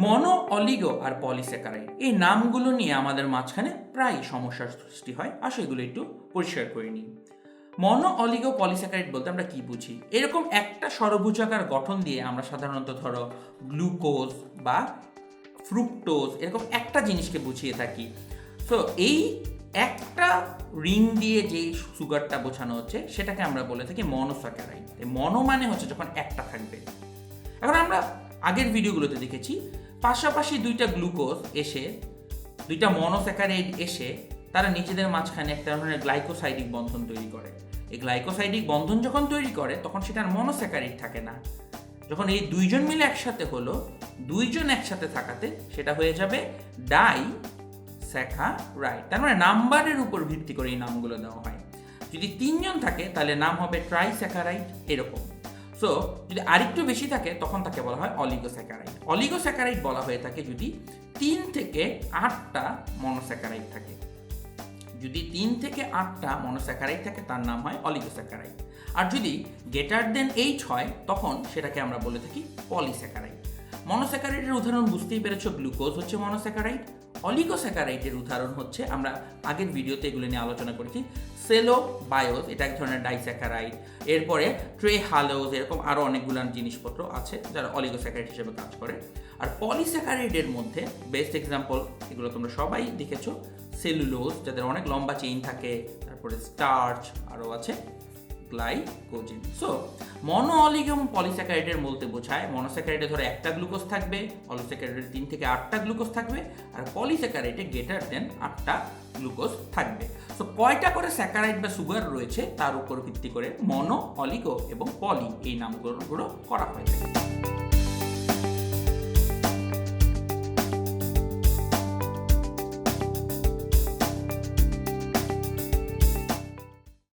মনো oligo আর polysaccharide এই নামগুলো নিয়ে আমাদের মাঝখানে প্রায় সমস্যার সৃষ্টি হয়। আর এগুলো একটু পরিষ্কার করে নিই। মনো অলিগো পলিস্যাকারাইড বলতে আমরা কি বুঝি? এরকম একটা ষড়ভুজাকার গঠন দিয়ে আমরা সাধারণত ধরো গ্লুকোজ বা ফ্রুক্টোজ এরকম একটা জিনিসকে বুঝিয়ে থাকি। তো এই একটা রিং দিয়ে যে সুগারটা বোঝানো হচ্ছে, সেটাকে আমরা বলে থাকি মনোস্যাকারাইড মনো মানে হচ্ছে যখন একটা থাকবে। এখন আমরা আগের ভিডিওগুলোতে দেখেছি পাশাপাশি দুইটা গ্লুকোজ এসে, দুইটা মনোস্যাকারাইড এসে, তারা নিজেদের মাঝখানে একটা ধরনের গ্লাইকোসাইডিক বন্ধন তৈরি করে। এই গ্লাইকোসাইডিক বন্ধন যখন তৈরি করে, তখন সেটার মনোস্যাকারাইড থাকে না। যখন এই দুইজন মিলে একসাথে হলো, দুইজন একসাথে থাকাতে সেটা হয়ে যাবে ডাই স্যাখা রাইট তার মানে নাম্বারের উপর ভিত্তি করে এই নামগুলো দেওয়া হয়। যদি তিনজন থাকে, তাহলে নাম হবে ট্রাইস্যাকারাইড, এরকম। সো যদি আরেকটু বেশি থাকে, তখন তাকে বলা হয় অলিগোস্যাকারাইড অলিগোস্যাকারাইড বলা হয়ে থাকে যদি তিন থেকে আটটা মনোস্যাকারাইড থাকে। যদি তিন থেকে আটটা মনোস্যাকারাইড থাকে, তার নাম হয় অলিগোস্যাকারাইড আর যদি গেটার দেন এইট হয়, তখন সেটাকে আমরা বলে থাকি পলিস্যাকারাইড মনোস্যাকারাইডের উদাহরণ বুঝতেই পেরেছ, গ্লুকোজ হচ্ছে মনোস্যাকারাইড অলিগোস্যাকারাইডের উদাহরণ হচ্ছে, আমরা আগের ভিডিওতে এগুলো নিয়ে আলোচনা করেছি সেলো বায়োস এটা এক ধরনের ডাইস্যাকারাইড এরপরে ট্রে হালোজ এরকম আরও অনেকগুলো জিনিসপত্র আছে যারা অলিগোস্যাকারাইড হিসেবে কাজ করে। আর পলিস্যাকারাইডের মধ্যে বেস্ট এক্সাম্পল এগুলো তোমরা সবাই দেখেছ, সেলুলোজ, যাদের অনেক লম্বা চেইন থাকে, তারপরে স্টার্চ আরও আছে গ্লাইকোজেন সো মনো অলিগম পলিস্যাকারাইডের বলতে বোঝায় মনোস্যাকারাইডে ধরো একটা গ্লুকোজ থাকবে পলিস্যাকারাইডে তিন থেকে আটটা গ্লুকোজ থাকবে, আর পলিস্যাকারাইডে গেটার দেন আটটা গ্লুকোজ থাকবে। সো কয়টা করে স্যাকারাইড বা সুগার রয়েছে তার উপর ভিত্তি করে মনো অলিগো এবং পলি এই নামগুলো করা হয়ে থাকে।